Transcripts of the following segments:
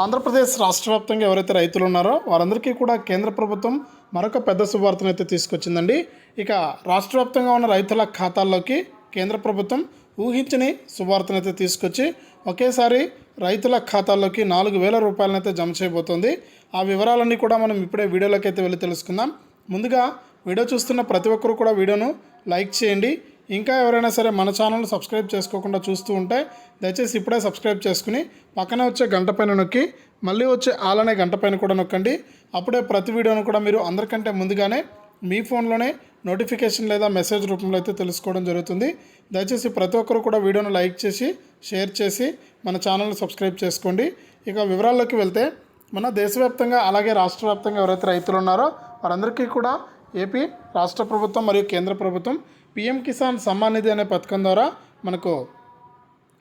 ఆంధ్రప్రదేశ్ రాష్ట్ర వ్యాప్తంగా ఎవరైతే రైతులు ఉన్నారో వారందరికీ కూడా కేంద్ర ప్రభుత్వం మరొక పెద్ద శుభార్తను అయితే తీసుకొచ్చిందండి. ఇక రాష్ట్ర వ్యాప్తంగా ఉన్న రైతుల ఖాతాల్లోకి కేంద్ర ప్రభుత్వం ఊహించని శుభార్తను అయితే తీసుకొచ్చి ఒకేసారి రైతుల ఖాతాల్లోకి నాలుగు వేల రూపాయలనైతే జమ చేయబోతోంది. ఆ వివరాలన్నీ కూడా మనం ఇప్పుడే వీడియోలోకి అయితే వెళ్ళి తెలుసుకుందాం. ముందుగా వీడియో చూస్తున్న ప్రతి ఒక్కరు కూడా వీడియోను లైక్ చేయండి. ఇంకా ఎవరైనా సరే మన ఛానల్ సబ్స్క్రైబ్ చేసుకోకుండా చూస్తూ ఉంటే దయచేసి ఇప్పుడే సబ్స్క్రైబ్ చేసుకుని పక్కనే వచ్చే గంట పైన నొక్కి మళ్ళీ వచ్చే ఆలనే గంట పైన కూడా నొక్కండి. అప్పుడే ప్రతి వీడియోను కూడా మీరు అందరికంటే ముందుగానే మీ ఫోన్లోనే నోటిఫికేషన్ లేదా మెసేజ్ రూపంలో అయితే తెలుసుకోవడం జరుగుతుంది. దయచేసి ప్రతి ఒక్కరు కూడా వీడియోను లైక్ చేసి షేర్ చేసి మన ఛానల్ని సబ్స్క్రైబ్ చేసుకోండి. ఇక వివరాల్లోకి వెళ్తే మన దేశవ్యాప్తంగా అలాగే రాష్ట్ర వ్యాప్తంగా ఎవరైతే రైతులు ఉన్నారో వారందరికీ కూడా ఏపీ రాష్ట్ర ప్రభుత్వం మరియు కేంద్ర ప్రభుత్వం పిఎం కిసాన్ సమ్మాన్ నిధి అనే పథకం ద్వారా మనకు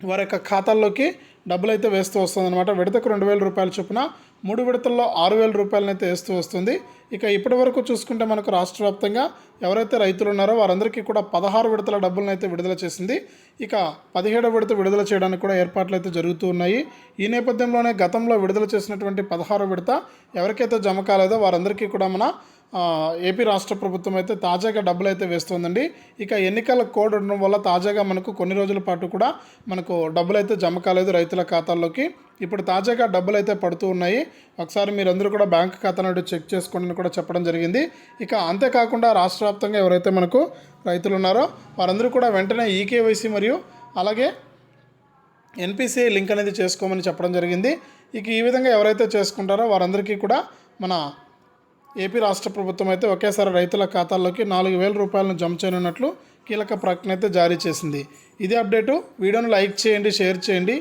వారి యొక్క ఖాతాల్లోకి డబ్బులు అయితే వేస్తూ వస్తుందన్నమాట. విడతకు రెండు వేల రూపాయల చొప్పున మూడు విడతల్లో ఆరు వేల రూపాయలను అయితే వేస్తూ వస్తుంది. ఇక ఇప్పటి వరకు చూసుకుంటే మనకు రాష్ట్ర వ్యాప్తంగా ఎవరైతే రైతులు ఉన్నారో వారందరికీ కూడా పదహారు విడతల డబ్బులను అయితే విడుదల చేసింది. ఇక పదిహేడో విడత విడుదల చేయడానికి కూడా ఏర్పాట్లు అయితే జరుగుతూ ఉన్నాయి. ఈ నేపథ్యంలోనే గతంలో విడుదల చేసినటువంటి పదహారో విడత ఎవరికైతే జమ కాలేదో వారందరికీ కూడా మన ఏపీ రాష్ట్ర ప్రభుత్వం అయితే తాజాగా డబ్బులు అయితే వేస్తుందండి. ఇక ఎన్నికల కోడ్ ఉండడం వల్ల తాజాగా మనకు కొన్ని రోజుల పాటు కూడా మనకు డబ్బులు అయితే జమ కాలేదు రైతుల ఖాతాల్లోకి. ఇప్పుడు తాజాగా డబ్బులు అయితే పడుతూ ఉన్నాయి. ఒకసారి మీరందరూ కూడా బ్యాంక్ ఖాతా నుండి చెక్ చేసుకోండి అని కూడా చెప్పడం జరిగింది. ఇక అంతేకాకుండా రాష్ట్ర వ్యాప్తంగా ఎవరైతే మనకు రైతులు ఉన్నారో వారందరూ కూడా వెంటనే ఈకేవైసీ మరియు అలాగే ఎన్పిసిఐ లింక్ అనేది చేసుకోమని చెప్పడం జరిగింది. ఇక ఈ విధంగా ఎవరైతే చేసుకుంటారో వారందరికీ కూడా మన ఏపీ రాష్ట్ర ప్రభుత్వం అయితే ఒకేసారి రైతుల ఖాతాల్లోకి నాలుగు వేల రూపాయలను జమ చేయనున్నట్లు కీలక ప్రకటన అయితే జారీ చేసింది. ఇదే అప్డేటు. వీడియోను లైక్ చేయండి షేర్ చేయండి.